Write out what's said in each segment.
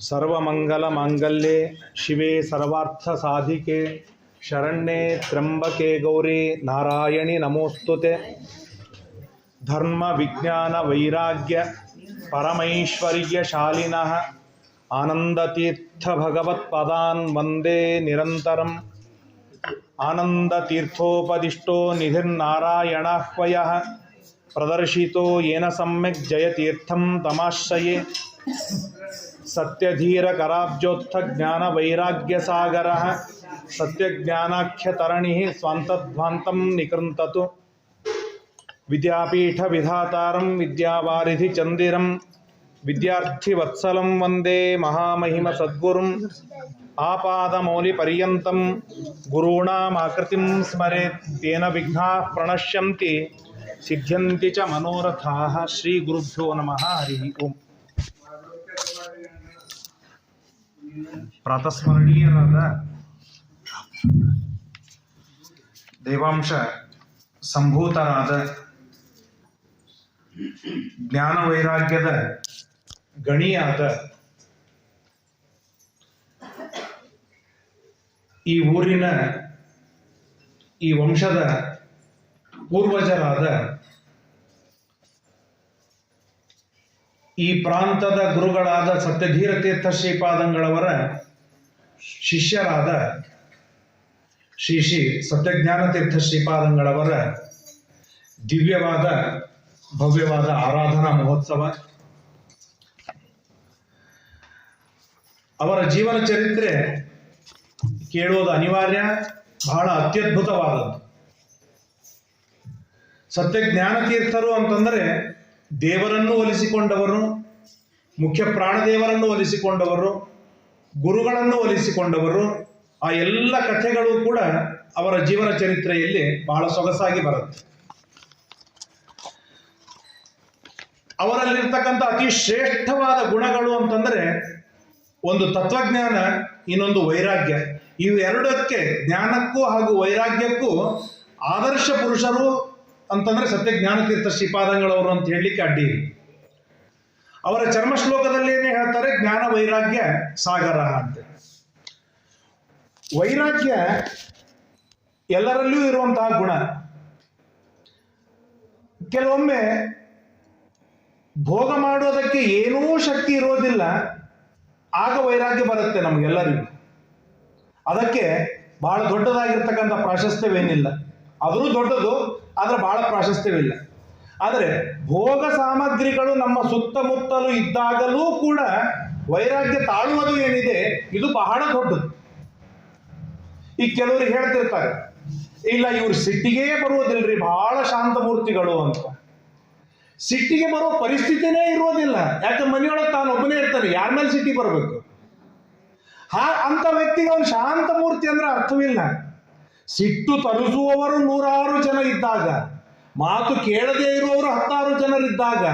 सर्वमङ्गलमाङ्गल्ये शिवे सर्वार्थसाधिके, शरण्ये त्र्यम्बके गौरी नारायणि नमोऽस्तु ते। धर्मविज्ञानवैराग्यपरमैश्वर्यशालिनः आनन्दतीर्थभगवत्पदान् वंदे निरन्तरम्। आनन्दतीर्थोपदिष्टो निधिर्नारायणाह्वयः। प्रदर्शितो येन सम्यक् जयतीर्थं तमाश्रये। सत्यधीरकराब्जोत्थ ज्ञानवैराग्यसागरः विद्यापीठ विधाता विद्यावारिधि विद्यापीठविधातारं विद्यावारिधिचन्दिरं विद्यार्थिवत्सलं वंदे महामहिमसद्गुरुम् आदमौलिपर्यत गुरूणामाकृतिं स्मरे तेन विघ्ना प्रणश्य सिद्ध्य च श्रीगुरुभ्यो नम। हरि ओम। ಪ್ರಾತಸ್ಮರಣೀಯರಾದ ದೇವಾಂಶ ಸಂಭೂತರಾದ ಜ್ಞಾನ ವೈರಾಗ್ಯದ ಗಣಿಯಾದ ಈ ಊರಿನ ಈ ವಂಶದ ಪೂರ್ವಜರಾದ ಈ ಪ್ರಾಂತದ ಗುರುಗಳಾದ ಸತ್ಯಧೀರ ತೀರ್ಥ ಶ್ರೀಪಾದಂಗಳವರ ಶಿಷ್ಯರಾದ ಶ್ರೀ ಶ್ರೀ ಸತ್ಯಜ್ಞಾನ ತೀರ್ಥ ಶ್ರೀಪಾದಂಗಳವರ ದಿವ್ಯವಾದ, ಭವ್ಯವಾದ ಆರಾಧನಾ ಮಹೋತ್ಸವ. ಅವರ ಜೀವನ ಚರಿತ್ರೆ ಕೇಳುವುದು ಅನಿವಾರ್ಯ, ಬಹಳ ಅತ್ಯದ್ಭುತವಾದದ್ದು. ಸತ್ಯಜ್ಞಾನ ತೀರ್ಥರು ಅಂತಂದರೆ ದೇವರನ್ನು ಒಲಿಸಿಕೊಂಡವರು, ಮುಖ್ಯ ಪ್ರಾಣದೇವರನ್ನು ಒಲಿಸಿಕೊಂಡವರು, ಗುರುಗಳನ್ನು ಒಲಿಸಿಕೊಂಡವರು, ಆ ಎಲ್ಲ ಕಥೆಗಳು ಕೂಡ ಅವರ ಜೀವನ ಚರಿತ್ರೆಯಲ್ಲಿ ಬಹಳ ಸೊಗಸಾಗಿ ಬರುತ್ತೆ. ಅವರಲ್ಲಿರ್ತಕ್ಕಂಥ ಅತಿ ಶ್ರೇಷ್ಠವಾದ ಗುಣಗಳು ಅಂತಂದ್ರೆ ಒಂದು ತತ್ವಜ್ಞಾನ, ಇನ್ನೊಂದು ವೈರಾಗ್ಯ. ಇವೆರಡಕ್ಕೆ ಜ್ಞಾನಕ್ಕೂ ಹಾಗೂ ವೈರಾಗ್ಯಕ್ಕೂ ಆದರ್ಶ ಪುರುಷರು ಅಂತಂದ್ರೆ ಸತ್ಯ ಜ್ಞಾನತೀರ್ಥ ಶ್ರೀಪಾದಂಗಳವರು ಅಂತ ಹೇಳಲಿಕ್ಕೆ ಅಡ್ಡಿ ಅವರ ಚರ್ಮ ಶ್ಲೋಕದಲ್ಲಿ ಏನೇ ಹೇಳ್ತಾರೆ, ಜ್ಞಾನ ವೈರಾಗ್ಯ ಸಾಗರ ಅಂತ. ವೈರಾಗ್ಯ ಎಲ್ಲರಲ್ಲೂ ಇರುವಂತಹ ಗುಣ. ಕೆಲವೊಮ್ಮೆ ಭೋಗ ಮಾಡೋದಕ್ಕೆ ಏನೂ ಶಕ್ತಿ ಇರೋದಿಲ್ಲ, ಆಗ ವೈರಾಗ್ಯ ಬರುತ್ತೆ ನಮಗೆಲ್ಲರಿಗೂ. ಅದಕ್ಕೆ ಬಹಳ ದೊಡ್ಡದಾಗಿರ್ತಕ್ಕಂಥ ಪ್ರಾಶಸ್ತ್ಯವೇನಿಲ್ಲ. ಆದರೂ ದೊಡ್ಡದು ಆದರೆ ಬಹಳ ಪ್ರಾಶಸ್ತ್ಯವಿಲ್ಲ. ಆದರೆ ಭೋಗ ಸಾಮಗ್ರಿಗಳು ನಮ್ಮ ಸುತ್ತಮುತ್ತಲು ಇದ್ದಾಗಲೂ ಕೂಡ ವೈರಾಗ್ಯ ತಾಳುವುದು ಏನಿದೆ, ಇದು ಬಹಳ ದೊಡ್ಡದು. ಈ ಕೆಲವರು ಹೇಳ್ತಿರ್ತಾರೆ, ಇಲ್ಲ ಇವ್ರು ಸಿಟ್ಟಿಗೆ ಬರುವುದಿಲ್ಲರಿ ಬಹಳ ಶಾಂತ ಮೂರ್ತಿಗಳು ಅಂತ. ಸಿಟ್ಟಿಗೆ ಬರೋ ಪರಿಸ್ಥಿತಿನೇ ಇರೋದಿಲ್ಲ ಯಾಕೆ ಮನೆಯೊಳಗೆ ತಾನು ಒಬ್ಬನೇ ಇರ್ತಾನೆ, ಯಾರ ಮೇಲೆ ಸಿಟ್ಟಿ ಬರಬೇಕು? ಹಾ, ಅಂತ ವ್ಯಕ್ತಿಗೆ ಅವನು ಶಾಂತ ಮೂರ್ತಿ ಅಂದ್ರೆ ಅರ್ಥವಿಲ್ಲ. ಸಿಟ್ಟು ತರಿಸುವವರು ನೂರಾರು ಜನ ಇದ್ದಾಗ, ಮಾತು ಕೇಳದೇ ಇರುವವರು ಹತ್ತಾರು ಜನರಿದ್ದಾಗ,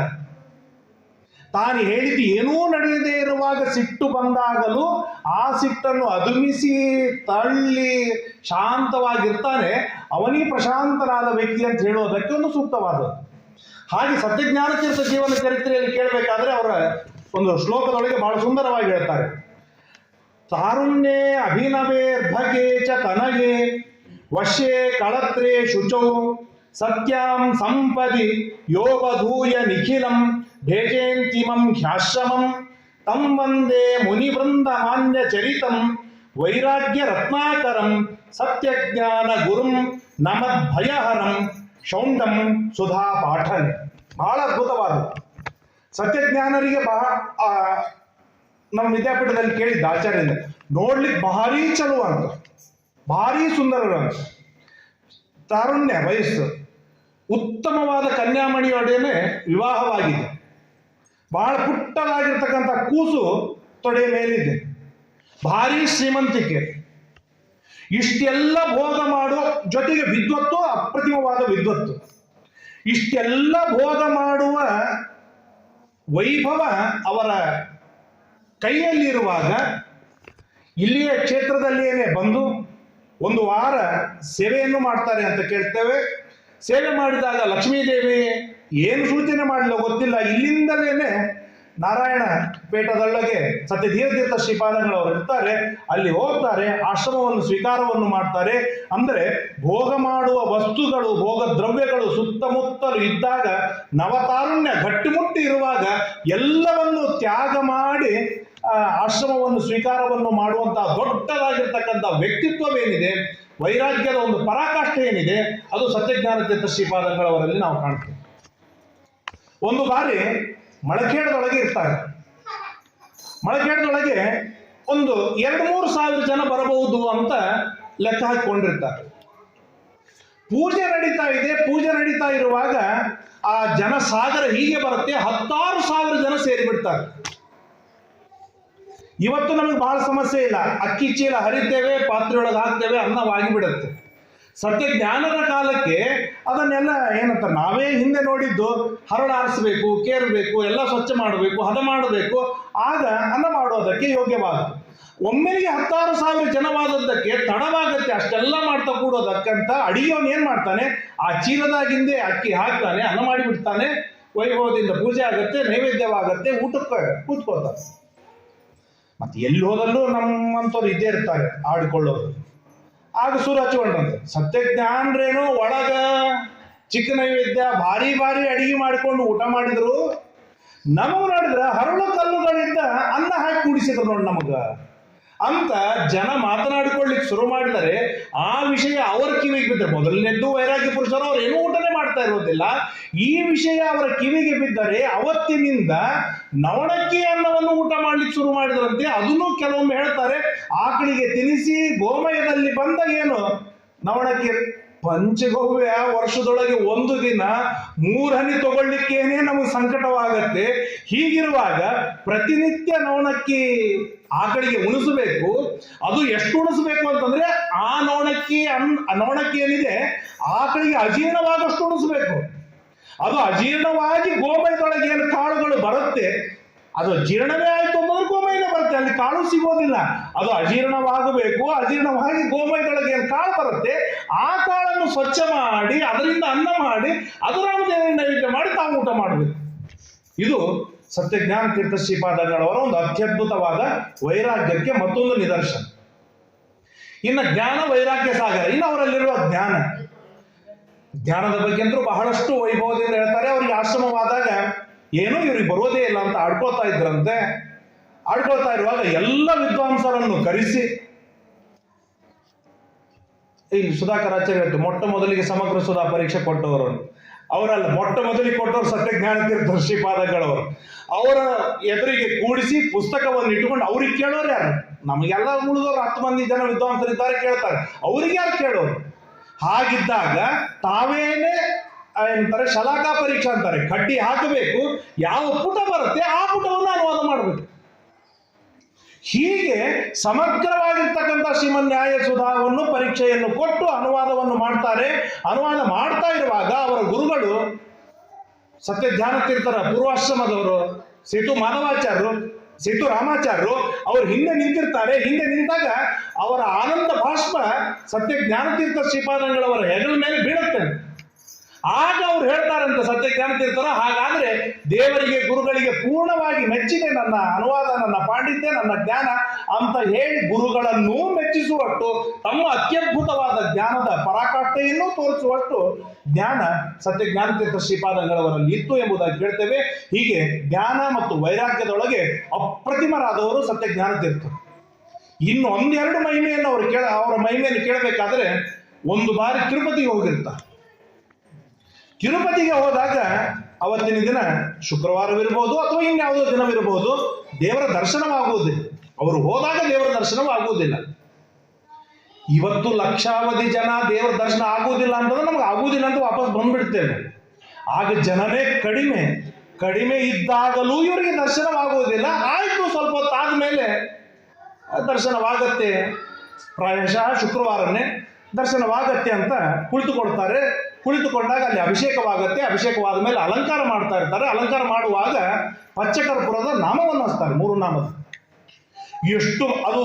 ತಾನು ಹೇಳಿದ್ದು ಏನೂ ನಡೆಯದೇ ಇರುವಾಗ ಸಿಟ್ಟು ಬಂದಾಗಲೂ ಆ ಸಿಟ್ಟನ್ನು ಅದುಮಿಸಿ ತಳ್ಳಿ ಶಾಂತವಾಗಿರ್ತಾನೆ. ಅವನೇ ಪ್ರಶಾಂತನಾದ ವ್ಯಕ್ತಿ ಅಂತ ಹೇಳೋದಕ್ಕೆ ಒಂದು ಸೂಕ್ತವಾದದ್ದು. ಹಾಗೆ ಸತ್ಯಜ್ಞಾನ ತೀರ್ಥ ಜೀವನ ಚರಿತ್ರೆಯಲ್ಲಿ ಕೇಳಬೇಕಾದ್ರೆ ಅವರ ಒಂದು ಶ್ಲೋಕದೊಳಗೆ ಬಹಳ ಸುಂದರವಾಗಿ ಹೇಳ್ತಾರೆ. ತಾರುಣ್ಯೇ ಅಭಿನವೇರ್ಭಗೆ ಚ ತನಗೆ ವಶ್ಯೆ ಕಳತ್ರೆ ಶುಚೌ ಸತ್ಯಾಂ ಸಂಪದಿ ಯೋಗಧೂಯ ನಿಖಿಲಂ ಭೇಜೇಂತಿಮಂ ಹ್ಯಾಶ್ರಮಂ ತಂ ವಂದೇ ಮುನಿವೃಂದ ಮಾನ್ಯ ಚರಿತಂ ವೈರಾಗ್ಯ ರತ್ನಾಕರಂ ಸತ್ಯಜ್ಞಾನ ಗುರುಂ ನಮದ್ಭಯಹರಂ. ಶೌಂಡಂ ಸುಧಾ ಪಾಠನೆ. ಬಹಳ ಅದ್ಭುತವಾದ. ಸತ್ಯಜ್ಞಾನರಿಗೆ ಬಹಳ ನಮ್ಮ ವಿದ್ಯಾಪೀಠದಲ್ಲಿ ಕೇಳಿದ್ದ ಆಚಾರ್ಯ ನೋಡ್ಲಿಕ್ಕೆ ಭಾರಿ ಚಲೋ ಭಾರಿ ಸುಂದರರು ತಾರುಣ್ಯ, ವಯಸ್ಸು. ಉತ್ತಮವಾದ ಕನ್ಯಾಮಣಿಯೊಡನೆ ವಿವಾಹವಾಗಿದೆ. ಬಹಳ ಪುಟ್ಟದಾಗಿರ್ತಕ್ಕಂಥ ಕೂಸು ತೊಡೆಯ ಮೇಲಿದೆ. ಭಾರಿ ಶ್ರೀಮಂತಿಕೆ. ಇಷ್ಟೆಲ್ಲ ಭೋಗ ಮಾಡುವ ಜೊತೆಗೆ ವಿದ್ವತ್ತು ಅಪ್ರತಿಮವಾದ ವಿದ್ವತ್ತು. ಇಷ್ಟೆಲ್ಲ ಭೋಗ ಮಾಡುವ ವೈಭವ ಅವರ ಕೈಯಲ್ಲಿರುವಾಗ ಇಲ್ಲಿಯ ಕ್ಷೇತ್ರದಲ್ಲಿಯೇ ಬಂದು ಒಂದು ವಾರ ಸೇವೆಯನ್ನು ಮಾಡ್ತಾರೆ ಅಂತ ಕೇಳ್ತೇವೆ. ಸೇವೆ ಮಾಡಿದಾಗ ಲಕ್ಷ್ಮೀದೇವಿ ಏನು ಸೂಚನೆ ಮಾಡಲಿಲ್ಲ ಗೊತ್ತಿಲ್ಲ. ಇಲ್ಲಿಂದಲೇ ನಾರಾಯಣ ಪೇಟದೊಳಗೆ ಸತ್ಯ ಧೀರತೀರ್ಥ ಅವರು ಇರ್ತಾರೆ, ಅಲ್ಲಿ ಹೋಗ್ತಾರೆ, ಆಶ್ರಮವನ್ನು ಸ್ವೀಕಾರವನ್ನು ಮಾಡ್ತಾರೆ. ಅಂದರೆ ಭೋಗ ಮಾಡುವ ವಸ್ತುಗಳು, ಭೋಗ ದ್ರವ್ಯಗಳು ಸುತ್ತಮುತ್ತಲು ಇದ್ದಾಗ ನವತಾರುಣ್ಯ ಗಟ್ಟಿಮುಟ್ಟಿ ಇರುವಾಗ ಎಲ್ಲವನ್ನು ತ್ಯಾಗ ಮಾಡಿ ಆಶ್ರಮವನ್ನು ಸ್ವೀಕಾರವನ್ನು ಮಾಡುವಂತಹ ದೊಡ್ಡದಾಗಿರ್ತಕ್ಕಂಥ ವ್ಯಕ್ತಿತ್ವವೇನಿದೆ, ವೈರಾಗ್ಯದ ಒಂದು ಪರಾಕಾಷ್ಠೆ ಏನಿದೆ, ಅದು ಸತ್ಯಜ್ಞಾನ ತೀರ್ಥ ಶ್ರೀಪಾದಂಗಳವರಲ್ಲಿ ನಾವು ಕಾಣ್ತೇವೆ. ಒಂದು ಬಾರಿ ಮಳಖೇಡದೊಳಗೆ ಇರ್ತಾರೆ. ಮಳಕೇಡದೊಳಗೆ ಒಂದು ಎರಡು ಮೂರು ಸಾವಿರ ಜನ ಬರಬಹುದು ಅಂತ ಲೆಕ್ಕ ಹಾಕಿಕೊಂಡಿರ್ತಾರೆ. ಪೂಜೆ ನಡೀತಾ ಇದೆ, ಪೂಜೆ ನಡೀತಾ ಇರುವಾಗ ಆ ಜನ ಸಾಗರ ಹೀಗೆ ಬರುತ್ತೆ, ಹತ್ತಾರು ಸಾವಿರ ಜನ ಸೇರಿಬಿಡ್ತಾರೆ. ಇವತ್ತು ನಮಗೆ ಬಹಳ ಸಮಸ್ಯೆ ಇಲ್ಲ. ಅಕ್ಕಿ ಚೀಲ ಹರಿತೇವೆ ಪಾತ್ರೆಯೊಳಗೆ ಹಾಕ್ತೇವೆ ಅನ್ನವಾಗಿ ಬಿಡುತ್ತೆ ಸತ್ಯ ಜ್ಞಾನದ ಕಾಲಕ್ಕೆ ಅದನ್ನೆಲ್ಲ ಏನಂತ ನಾವೇ ಹಿಂದೆ ನೋಡಿದ್ದು ಹರಳಾರಿಸಬೇಕು ಕೇರಬೇಕು, ಎಲ್ಲ ಸ್ವಚ್ಛ ಮಾಡಬೇಕು, ಹದ ಮಾಡಬೇಕು, ಆಗ ಅನ್ನ ಮಾಡೋದಕ್ಕೆ ಯೋಗ್ಯವಾಗುತ್ತೆ ಒಮ್ಮೆಗೆ ಹತ್ತಾರು ಸಾವಿರ ಜನವಾದದ್ದಕ್ಕೆ ತಡವಾಗತ್ತೆ ಅಷ್ಟೆಲ್ಲ ಮಾಡ್ತಾ ಕೂಡೋದಕ್ಕಂತ ಅಡಿಗೆಯವನು ಏನ್ ಮಾಡ್ತಾನೆ? ಆ ಚೀಲದಾಗಿಂದೆ ಅಕ್ಕಿ ಹಾಕ್ತಾನೆ, ಅನ್ನ ಮಾಡಿಬಿಡ್ತಾನೆ, ವೈಭವದಿಂದ ಪೂಜೆ ಆಗತ್ತೆ, ನೈವೇದ್ಯವಾಗತ್ತೆ, ಊಟಕ್ಕೆ ಕೂತ್ಕೋತಾರೆ ಮತ್ತೆ ಎಲ್ಲಿ ಹೋದಲ್ಲೂ ನಮ್ಮಂಥವ್ರು ಇದ್ದೇ ಇರ್ತಾರೆ, ಆಡಿಕೊಳ್ಳೋರು. ಆಗ ಸೂರ ಹಚ್ಕೊಂಡಂತೆ ಸತ್ಯಜ್ಞಾನ್ರೇನು ಒಳಗ ಚಿಕ್ಕ ನೈವೇದ್ಯ ಭಾರಿ ಭಾರಿ ಅಡಿಗೆ ಮಾಡಿಕೊಂಡು ಊಟ ಮಾಡಿದ್ರು. ನಮಗ್ ನೋಡಿದ್ರ ಹರಳು ಕಲ್ಲುಗಳಿಂದ ಅನ್ನ ಹಾಕಿ ಕೂಡಿಸಿದ್ರು ನೋಡಿ ನಮಗ. ಅಂತ ಜನ ಮಾತನಾಡಿಕೊಳ್ಳಿಕ್ಕೆ ಶುರು ಮಾಡಿದರೆ ಆ ವಿಷಯ ಅವರ ಕಿವಿಗೆ ಬಿದ್ದರೆ ಮೊದಲನೇದ್ದು ವೈರಾಗ್ಯ ಪುರುಷರು ಅವ್ರು ಏನು ಊಟನೆ ಮಾಡ್ತಾ ಇರೋದಿಲ್ಲ. ಈ ವಿಷಯ ಅವರ ಕಿವಿಗೆ ಬಿದ್ದರೆ ಅವತ್ತಿನಿಂದ ನವಣಕ್ಕಿ ಅನ್ನವನ್ನು ಊಟ ಮಾಡ್ಲಿಕ್ಕೆ ಶುರು ಮಾಡಿದ್ರಂತೆ, ಅದನ್ನು ಕೆಲವೊಮ್ಮೆ ಹೇಳ್ತಾರೆ, ಆಕಳಿಗೆ ತಿನಿಸಿ ಗೋಮಯದಲ್ಲಿ ಬಂದ ಏನು? ನವಣಕ್ಕಿ ಪಂಚಗವ್ಯ ವರ್ಷದೊಳಗೆ ಒಂದು ದಿನ ಮೂರು ಹನಿ ತಗೊಳ್ಳಿಕ್ಕೇನೆ ನಮಗೆ ಸಂಕಟವಾಗತ್ತೆ. ಹೀಗಿರುವಾಗ ಪ್ರತಿನಿತ್ಯ ನೋಣಕ್ಕಿ ಆಕಳಿಗೆ ಉಣಿಸಬೇಕು. ಅದು ಎಷ್ಟು ಉಣಿಸಬೇಕು ಅಂತಂದ್ರೆ ಆ ನೋಣಕ್ಕಿ ಅನ್ ನವಣಕ್ಕಿ ಏನಿದೆ ಆಕಳಿಗೆ ಅಜೀರ್ಣವಾದಷ್ಟು ಉಣಿಸಬೇಕು. ಅದು ಅಜೀರ್ಣವಾಗಿ ಗೋಮಯದೊಳಗೆ ಏನು ಕಾಳುಗಳು ಬರುತ್ತೆ ಅದು ಜೀರ್ಣವೇ ಆಯ್ತು ಅಂದ್ರೆ ಗೋಮಯನೇ ಬರುತ್ತೆ. ಅಲ್ಲಿ ಕಾಳು ಸಿಗೋದಿಲ್ಲ. ಅದು ಅಜೀರ್ಣವಾಗಬೇಕು, ಅಜೀರ್ಣವಾಗಿ ಗೋಮಯದೊಳಗೆ ಕಾಳು ಬರುತ್ತೆ. ಆ ಕಾಳನ್ನು ಸ್ವಚ್ಛ ಮಾಡಿ, ಅದರಿಂದ ಅನ್ನ ಮಾಡಿ, ಅದು ರಾಮದೇವರ ನೈವೇದ್ಯ ಮಾಡಿ ತಾವು ಊಟ ಮಾಡಬೇಕು. ಇದು ಸತ್ಯಜ್ಞಾನ ತೀರ್ಥ ಶ್ರೀಪಾದಂಗಳವರ ಒಂದು ಅತ್ಯದ್ಭುತವಾದ ವೈರಾಗ್ಯಕ್ಕೆ ಮತ್ತೊಂದು ನಿದರ್ಶನ. ಇನ್ನು ಜ್ಞಾನ ವೈರಾಗ್ಯ ಸಾಗರ, ಇನ್ನು ಅವರಲ್ಲಿರುವ ಜ್ಞಾನ. ಜ್ಞಾನದ ಬಗ್ಗೆ ಅಂತೂ ಬಹಳಷ್ಟು ವೈಭವದಿಂದ ಹೇಳ್ತಾರೆ. ಅವರಿಗೆ ಆಶ್ರಮವಾದಾಗ ಏನೋ ಇವ್ರಿಗೆ ಬರೋದೇ ಇಲ್ಲ ಅಂತ ಆಡ್ಕೋತಾ ಇದ್ರಂತೆ. ಆಡ್ಕೋತಾ ಇರುವಾಗ ಎಲ್ಲ ವಿದ್ವಾಂಸರನ್ನು ಕರೆಸಿ, ಈ ಸುಧಾಕರ್ ಆಚಾರ್ಯ ಹೇಳ್ತು ಮೊಟ್ಟ ಮೊದಲಿಗೆ ಸಮಗ್ರ ಸುಧಾ ಪರೀಕ್ಷೆ ಕೊಟ್ಟವರು. ಅವರಲ್ಲ ಮೊಟ್ಟ ಮೊದಲಿಗೆ ಕೊಟ್ಟವರು ಸತ್ಯಜ್ಞಾನ ತೀರ್ಥ ಪಾದಗಳವರು. ಅವರ ಎದುರಿಗೆ ಕೂಡಿಸಿ ಪುಸ್ತಕವನ್ನು ಇಟ್ಟುಕೊಂಡು ಅವ್ರಿಗೆ ಕೇಳೋರು ಯಾರು? ನಮಗೆಲ್ಲ ಉಳಿದವರು ಹತ್ತು ಮಂದಿ ಜನ ವಿದ್ವಾಂಸರಿದ್ದಾರೆ ಕೇಳ್ತಾರೆ. ಅವ್ರಿಗೆ ಯಾರು ಕೇಳೋರು? ಹಾಗಿದ್ದಾಗ ತಾವೇನೆ ಏನಂತಾರೆ ಶಲಾಕಾ ಪರೀಕ್ಷೆ ಅಂತಾರೆ. ಕಡ್ಡಿ ಹಾಕಬೇಕು, ಯಾವ ಪುಟ ಬರುತ್ತೆ ಆ ಪುಟವನ್ನು ಅನುವಾದ ಮಾಡಬೇಕು. ಹೀಗೆ ಸಮಗ್ರವಾಗಿರ್ತಕ್ಕಂಥ ಶ್ರೀಮನ್ ನ್ಯಾಯ ಸುಧಾವನ್ನು ಪರೀಕ್ಷೆಯನ್ನು ಕೊಟ್ಟು ಅನುವಾದವನ್ನು ಮಾಡ್ತಾರೆ. ಅನುವಾದ ಮಾಡ್ತಾ ಇರುವಾಗ ಅವರ ಗುರುಗಳು ಸತ್ಯ ಧ್ಯಾನ ತೀರ್ಥರ ಪೂರ್ವಾಶ್ರಮದವರು, ಸೇತು ಮಾನವಾಚಾರ್ಯರು, ಸೇತು ರಾಮಾಚಾರ್ಯರು, ಅವರು ಹಿಂದೆ ನಿಂತಿರ್ತಾರೆ. ಹಿಂದೆ ನಿಂತಾಗ ಅವರ ಆನಂದ ಭಾಷ್ಪ ಸತ್ಯ ಜ್ಞಾನತೀರ್ಥ ಶ್ರೀಪಾದಂಗಳವರ ಹೆಗಲ ಮೇಲೆ ಬೀಳುತ್ತೆ. ಆಗ ಅವ್ರು ಹೇಳ್ತಾರಂತೆ ಸತ್ಯ ಕಾಣ್ತಿರ್ತಾರ ಹಾಗಾದ್ರೆ ದೇವರಿಗೆ, ಗುರುಗಳಿಗೆ ಪೂರ್ಣವಾಗಿ ಮೆಚ್ಚಿದೆ ನನ್ನ ಅನುವಾದ, ನನ್ನ ಪಾಂಡಿತ್ಯ, ನನ್ನ ಜ್ಞಾನ ಅಂತ ಹೇಳಿ ಗುರುಗಳನ್ನು ಮೆಚ್ಚಿಸುವಷ್ಟು, ತಮ್ಮ ಅತ್ಯದ್ಭುತವಾದ ಜ್ಞಾನದ ಪರಾಕಾಷ್ಠೆಯನ್ನು ತೋರಿಸುವಷ್ಟು ಜ್ಞಾನ ಸತ್ಯ ಜ್ಞಾನತೀರ್ಥ ಶ್ರೀಪಾದಂಗಳವರಲ್ಲಿ ಇತ್ತು ಎಂಬುದಾಗಿ ಹೇಳ್ತೇವೆ. ಹೀಗೆ ಜ್ಞಾನ ಮತ್ತು ವೈರಾಗ್ಯದೊಳಗೆ ಅಪ್ರತಿಮರಾದವರು ಸತ್ಯ ಜ್ಞಾನತೀರ್ಥರು ಇನ್ನು ಒಂದೆರಡು ಮಹಿಮೆಯನ್ನು ಅವರು ಕೇಳ, ಅವರ ಮಹಿಮೆಯನ್ನು ಕೇಳಬೇಕಾದ್ರೆ ಒಂದು ಬಾರಿ ತಿರುಪತಿಗೆ ಹೋಗಿರ್ತಾರೆ. ತಿರುಪತಿಗೆ ಹೋದಾಗ ಅವತ್ತಿನ ದಿನ ಶುಕ್ರವಾರವಿರಬಹುದು ಅಥವಾ ಇನ್ಯಾವುದೋ ದಿನವಿರಬಹುದು ದೇವರ ದರ್ಶನವಾಗುವುದಿಲ್ಲ. ಅವರು ಹೋದಾಗ ದೇವರ ದರ್ಶನವಾಗುವುದಿಲ್ಲ. ಇವತ್ತು ಲಕ್ಷಾವಧಿ ಜನ ದೇವರ ದರ್ಶನ ಆಗುವುದಿಲ್ಲ ಅಂತಂದ್ರೆ ನಮ್ಗೆ ಆಗುವುದಿಲ್ಲ ಅಂತ ವಾಪಸ್ ಬಂದ್ಬಿಡ್ತೇವೆ ಆಗ ಜನನೇ ಕಡಿಮೆ. ಕಡಿಮೆ ಇದ್ದಾಗಲೂ ಇವರಿಗೆ ದರ್ಶನವಾಗುವುದಿಲ್ಲ. ಆಯಿತು ಸ್ವಲ್ಪ ಹೊತ್ತಾದ ಮೇಲೆ ದರ್ಶನವಾಗತ್ತೆ. ಪ್ರಾಯಶಃ ಶುಕ್ರವಾರನೇ ದರ್ಶನವಾಗತ್ತೆ ಅಂತ ಕುಳಿತುಕೊಳ್ತಾರೆ. ಕುಳಿತುಕೊಂಡಾಗ ಅಲ್ಲಿ ಅಭಿಷೇಕವಾಗುತ್ತೆ, ಅಭಿಷೇಕವಾದ ಮೇಲೆ ಅಲಂಕಾರ ಮಾಡ್ತಾ ಇರ್ತಾರೆ. ಅಲಂಕಾರ ಮಾಡುವಾಗ ಪಚ್ಚಕರ್ಪುರದ ನಾಮವನ್ನು ಹಚ್ತಾರೆ, ಮೂರು ನಾಮದ. ಎಷ್ಟು ಅದು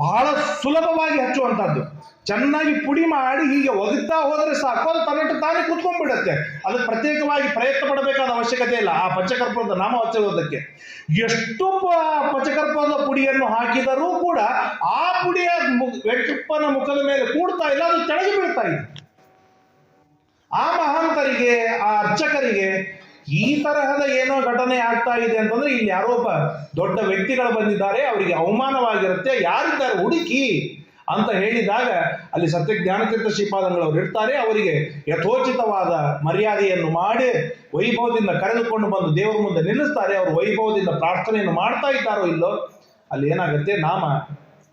ಬಹಳ ಸುಲಭವಾಗಿ ಹಚ್ಚುವಂಥದ್ದು. ಚೆನ್ನಾಗಿ ಪುಡಿ ಮಾಡಿ ಹೀಗೆ ಒಗುತ್ತಾ ಹೋದರೆ ಸಾಕು, ಅದು ತನ್ನಟ್ಟು ತಾನೇ ಕೂತ್ಕೊಂಡ್ಬಿಡುತ್ತೆ. ಅದಕ್ಕೆ ಪ್ರತ್ಯೇಕವಾಗಿ ಪ್ರಯತ್ನ ಪಡಬೇಕಾದ ಅವಶ್ಯಕತೆ ಇಲ್ಲ, ಆ ಪಂಚಕರ್ಪೂರದ ನಾಮ ಹಚ್ಚುವುದಕ್ಕೆ. ಎಷ್ಟು ಪಂಚಕರ್ಪೂರದ ಪುಡಿಯನ್ನು ಹಾಕಿದರೂ ಕೂಡ ಆ ಪುಡಿಯ ವ್ಯಕ್ತಿಪ್ಪನ ಮುಖದ ಮೇಲೆ ಕೂಡ್ತಾ ಇಲ್ಲ, ಅದು ಕೆಳಗೆ ಬೀಳ್ತಾ ಇದೆ. ಆ ಮಹಾಂತರಿಗೆ, ಆ ಅರ್ಚಕರಿಗೆ ಈ ತರಹದ ಏನೋ ಘಟನೆ ಆಗ್ತಾ ಇದೆ ಅಂತಂದ್ರೆ ಇಲ್ಲಿ ಯಾರೋ ಒಬ್ಬ ದೊಡ್ಡ ವ್ಯಕ್ತಿಗಳು ಬಂದಿದ್ದಾರೆ, ಅವರಿಗೆ ಅವಮಾನವಾಗಿರುತ್ತೆ, ಯಾರಿದ್ದಾರೆ ಹುಡುಕಿ ಅಂತ ಹೇಳಿದಾಗ ಅಲ್ಲಿ ಸತ್ಯ ಜ್ಞಾನತೀರ್ಥ ಶ್ರೀಪಾದಂಗಳವರು ಇರ್ತಾರೆ, ಅವರಿಗೆ ಯಥೋಚಿತವಾದ ಮರ್ಯಾದೆಯನ್ನು ಮಾಡಿ ವೈಭವದಿಂದ ಕರೆದುಕೊಂಡು ಬಂದು ದೇವರ ಮುಂದೆ ನಿಲ್ಲಿಸ್ತಾರೆ, ಅವರು ವೈಭವದಿಂದ ಪ್ರಾರ್ಥನೆಯನ್ನು ಮಾಡ್ತಾ ಇದ್ದಾರೋ ಇಲ್ಲೋ, ಅಲ್ಲಿ ಏನಾಗುತ್ತೆ, ನಾಮ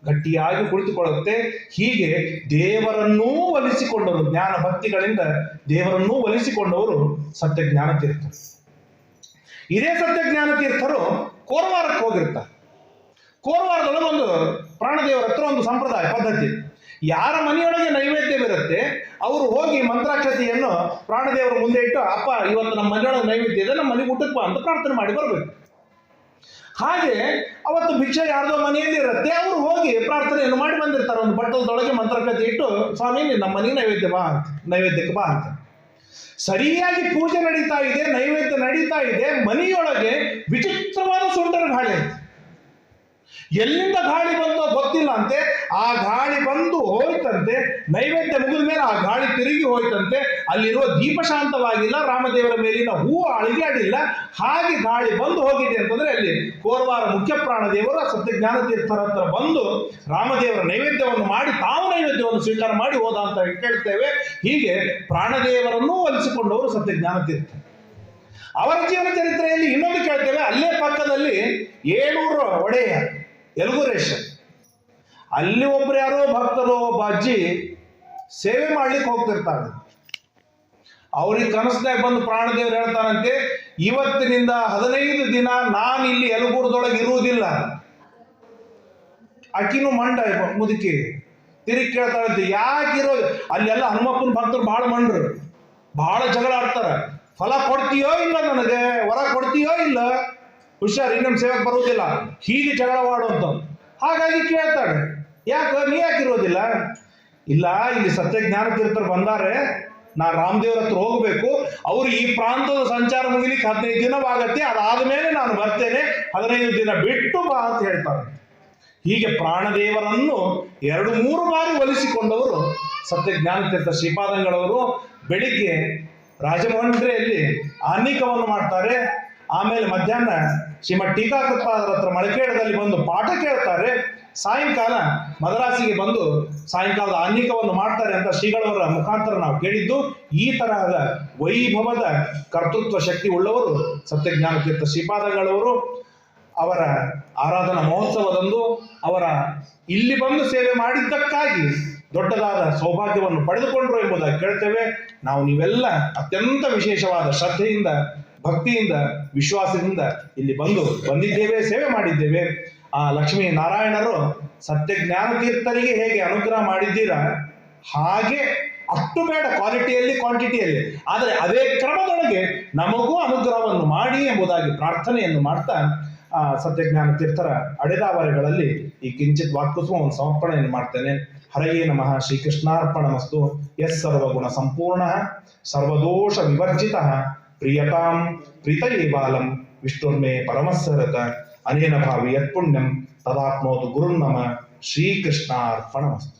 ಗಟ್ಟಿಯಾಗಿ ಕುಳಿತುಕೊಳ್ಳುತ್ತೆ. ಹೀಗೆ ದೇವರನ್ನೂ ಒಲಿಸಿಕೊಂಡವರು, ಜ್ಞಾನ ಭಕ್ತಿಗಳಿಂದ ದೇವರನ್ನೂ ಒಲಿಸಿಕೊಂಡವರು ಸತ್ಯ ಜ್ಞಾನ ತೀರ್ಥ ಇದೇ ಸತ್ಯ ಜ್ಞಾನ ತೀರ್ಥರು ಕೋರವಾರಕ್ಕೆ ಹೋಗಿರ್ತಾರೆ. ಕೋರವಾರದೊಳಗೆ ಒಂದು ಪ್ರಾಣದೇವರ ಹತ್ರ ಒಂದು ಸಂಪ್ರದಾಯ, ಪದ್ಧತಿ. ಯಾರ ಮನೆಯೊಳಗೆ ನೈವೇದ್ಯವಿರುತ್ತೆ, ಅವರು ಹೋಗಿ ಮಂತ್ರಾಕ್ಷತೆಯನ್ನು ಪ್ರಾಣದೇವರ ಮುಂದೆ ಇಟ್ಟು, ಅಪ್ಪ, ಇವತ್ತು ನಮ್ಮ ಮನೆಯೊಳಗೆ ನೈವೇದ್ಯ ಇದೆ, ನಮ್ಮ ಮನೆಗೆ ಊಟಕ್ಕೆ ಅಂತ ಪ್ರಾರ್ಥನೆ ಮಾಡಿ ಬರಬೇಕು. ಹಾಗೆ ಅವತ್ತು ಭಿಕ್ಷೆ ಯಾರ್ದೋ ಮನೆಯಲ್ಲಿ ಇರುತ್ತೆ ಅವರು ಹೋಗಿ ಪ್ರಾರ್ಥನೆಯನ್ನು ಮಾಡಿ ಬಂದಿರ್ತಾರೆ. ಒಂದು ಬಟ್ಟಲದೊಳಗೆ ಮಂತ್ರಕತೆ ಇಟ್ಟು, ಸ್ವಾಮಿ ನಮ್ಮ ಮನೆಗೆ ನೈವೇದ್ಯ ಬಾ ಅಂತ, ನೈವೇದ್ಯಕ್ಕೆ ಬಾ ಅಂತ. ಸರಿಯಾಗಿ ಪೂಜೆ ನಡೀತಾ ಇದೆ, ನೈವೇದ್ಯ ನಡೀತಾ ಇದೆ, ಮನೆಯೊಳಗೆ ವಿಚಿತ್ರವಾದ ಸುಂದರ ಗಾಳಿ ಎಲ್ಲಿಂದ ಗಾಳಿ ಬಂತೋ ಗೊತ್ತಿಲ್ಲ ಅಂತೆ. ಆ ಗಾಳಿ ಬಂದು ಹೋಯ್ತಂತೆ, ನೈವೇದ್ಯ ಮುಗಿದ ಆ ಗಾಳಿ ತಿರುಗಿ ಹೋಯ್ತಂತೆ, ಅಲ್ಲಿರುವ ದೀಪ ಶಾಂತವಾಗಿಲ್ಲ, ರಾಮದೇವರ ಮೇಲಿನ ಹೂವು ಅಳಿಗಾಡಿಲ್ಲ ಹಾಗೆ ಗಾಳಿ ಬಂದು ಹೋಗಿದೆ ಅಂತಂದ್ರೆ ಅಲ್ಲಿ ಕೋರವಾರ ಮುಖ್ಯ ಪ್ರಾಣದೇವರು ಸತ್ಯಜ್ಞಾನ ಜ್ಞಾನತೀರ್ಥರ ಹತ್ರ ಬಂದು ರಾಮದೇವರ ನೈವೇದ್ಯವನ್ನು ಮಾಡಿ, ತಾವು ನೈವೇದ್ಯವನ್ನು ಸ್ವೀಕಾರ ಮಾಡಿ ಹೋದ ಅಂತ ಕೇಳ್ತೇವೆ. ಹೀಗೆ ಪ್ರಾಣದೇವರನ್ನೂ ಒಲಿಸಿಕೊಂಡವರು ಸತ್ಯ ಜ್ಞಾನತೀರ್ಥ ಅವರ ಜೀವನ ಚರಿತ್ರೆಯಲ್ಲಿ ಇನ್ನೊಂದು ಕೇಳ್ತೇವೆ. ಅಲ್ಲೇ ಪಕ್ಕದಲ್ಲಿ ಏಳೂರು ಒಡೆಯ ಎಲುಗುರೇಶ ಅಲ್ಲಿ ಒಬ್ರು ಯಾರೋ ಭಕ್ತರು ಒಬ್ಬ ಅಜ್ಜಿ ಸೇವೆ ಮಾಡ್ಲಿಕ್ಕೆ ಹೋಗ್ತಿರ್ತಾರೆ ಅವ್ರಿಗೆ ಕನಸ್ದಾಗ ಬಂದು ಪ್ರಾಣದೇವ್ರು ಹೇಳ್ತಾರಂತೆ, ಇವತ್ತಿನಿಂದ ಹದಿನೈದು ದಿನ ನಾನು ಇಲ್ಲಿ ಯಲಗೂರದೊಳಗೆ ಇರುವುದಿಲ್ಲ. ಅಕ್ಕಿನೂ ಮಂಡ ಮುದುಕಿ. ತಿರುಗಿ ಕೇಳ್ತಾಳಂತೆ ಯಾಕೆ ಇರೋದು ಅಲ್ಲೆಲ್ಲ ಹನುಮಪ್ಪನ ಭಕ್ತರು ಭಾಳ ಮಂಡ್ರು. ಭಾಳ ಜಗಳ ಆಡ್ತಾರೆ. ಫಲ ಕೊಡ್ತೀಯೋ ಇಲ್ಲ ನನಗೆ? ವರ ಕೊಡ್ತೀಯೋ ಇಲ್ಲ? ಹುಷಾರ್, ಇನ್ನೊಂದು ಸೇವೆಗೆ ಬರುವುದಿಲ್ಲ. ಹೀಗೆ ಜಗಳವಾಡುವಂತ ಹಾಗಾಗಿ ಕೇಳ್ತಾಳೆ, ಯಾಕೆ, ನೀ ಯಾಕೆ ಇರೋದಿಲ್ಲ ಇಲ್ಲ, ಇಲ್ಲಿ ಸತ್ಯ ಜ್ಞಾನ ತೀರ್ಥರು ಬಂದಾರೆ. ನಾ ರಾಮದೇವ್ರ ಹತ್ರ ಹೋಗ್ಬೇಕು. ಅವ್ರು ಈ ಪ್ರಾಂತದ ಸಂಚಾರ ಮುಗಿಲಿಕ್ಕೆ ಹದಿನೈದು ದಿನವಾಗತ್ತೆ. ಅದಾದ್ಮೇಲೆ ನಾನು ಬರ್ತೇನೆ. ಹದಿನೈದು ದಿನ ಬಿಟ್ಟು ಬಾ ಅಂತ ಹೇಳ್ತಾರೆ. ಹೀಗೆ ಪ್ರಾಣದೇವರನ್ನು ಎರಡು, ಮೂರು ಬಾರಿ ಒಲಿಸಿಕೊಂಡವರು ಸತ್ಯ ಜ್ಞಾನತೀರ್ಥ ಶ್ರೀಪಾದಂಗಳವರು ಬೆಳಿಗ್ಗೆ ರಾಜಮಂಡ್ರಿಯಲ್ಲಿ ಆನ್ನಿಕವನ್ನು ಮಾಡ್ತಾರೆ. ಆಮೇಲೆ ಮಧ್ಯಾಹ್ನ ಶ್ರೀಮಠ್ ಟೀಕಾಕೃತ್ಪಾದರ ಹತ್ರ ಮಳಕೇಡದಲ್ಲಿ ಬಂದು ಪಾಠ ಕೇಳ್ತಾರೆ. ಸಾಯಂಕಾಲ ಮದ್ರಾಸಿಗೆ ಬಂದು ಸಾಯಂಕಾಲದ ಆನ್ನಿಕವನ್ನು ಮಾಡ್ತಾರೆ ಅಂತ ಶ್ರೀಗಳವರ ಮುಖಾಂತರ ನಾವು ಕೇಳಿದ್ದು, ಈ ತರಹದ ವೈಭವದ ಕರ್ತೃತ್ವ ಶಕ್ತಿ ಉಳ್ಳವರು ಸತ್ಯಜ್ಞಾನತೀರ್ಥ ಶ್ರೀಪಾದಗಳವರು, ಅವರ ಆರಾಧನಾ ಮಹೋತ್ಸವದಂದು, ಅವರ ಇಲ್ಲಿ ಬಂದು ಸೇವೆ ಮಾಡಿದ್ದಕ್ಕಾಗಿ ದೊಡ್ಡದಾದ ಸೌಭಾಗ್ಯವನ್ನು ಪಡೆದುಕೊಂಡ್ರು ಎಂಬುದಾಗಿ ಕೇಳ್ತೇವೆ. ನಾವು ನೀವೆಲ್ಲ ಅತ್ಯಂತ ವಿಶೇಷವಾದ ಶ್ರದ್ಧೆಯಿಂದ, ಭಕ್ತಿಯಿಂದ, ವಿಶ್ವಾಸದಿಂದ ಇಲ್ಲಿ ಬಂದು ಬಂದಿದ್ದೇವೆ, ಸೇವೆ ಮಾಡಿದ್ದೇವೆ. ಆ ಲಕ್ಷ್ಮೀ ನಾರಾಯಣರು ಸತ್ಯ ಜ್ಞಾನ ತೀರ್ಥರಿಗೆ ಹೇಗೆ ಅನುಗ್ರಹ ಮಾಡಿದ್ದೀರಾ? ಹಾಗೆ ಅಷ್ಟು ಬೇಡ ಕ್ವಾಲಿಟಿಯಲ್ಲಿ ಕ್ವಾಂಟಿಟಿಯಲ್ಲಿ ಆದರೆ ಅದೇ ಕ್ರಮದೊಳಗೆ ನಮಗೂ ಅನುಗ್ರಹವನ್ನು ಮಾಡಿ ಎಂಬುದಾಗಿ ಪ್ರಾರ್ಥನೆಯನ್ನು ಮಾಡ್ತಾ, ಆ ಸತ್ಯಜ್ಞಾನ ತೀರ್ಥರ ಅಡೆದಾವರೆಗಳಲ್ಲಿ ಈ ಕಿಂಚಿತ್ ವಾಕ್ಯುತ್ವವನ್ನು ಸಮರ್ಪಣೆಯನ್ನು ಮಾಡ್ತೇನೆ. ಹರಯೇ ನಮಃ. ಶ್ರೀಕೃಷ್ಣಾರ್ಪಣಮಸ್ತು. ಎಸ್ ಸರ್ವಗುಣ ಸಂಪೂರ್ಣ. ಸರ್ವದೋಷ ವಿವರ್ಜಿತ. ಪ್ರಿಯತಾಂ, ಪ್ರೀತಯೇ ಬಾಲಂ. ವಿಷ್ಣುರ್ಮೇ ಪರಮಸ್ಸರತ. அன்யனபாவி யத்புண்ணியம் ததாத்மோது குரு நம ஸ்ரீகிருஷ்ணார்ப்பணமஸ்து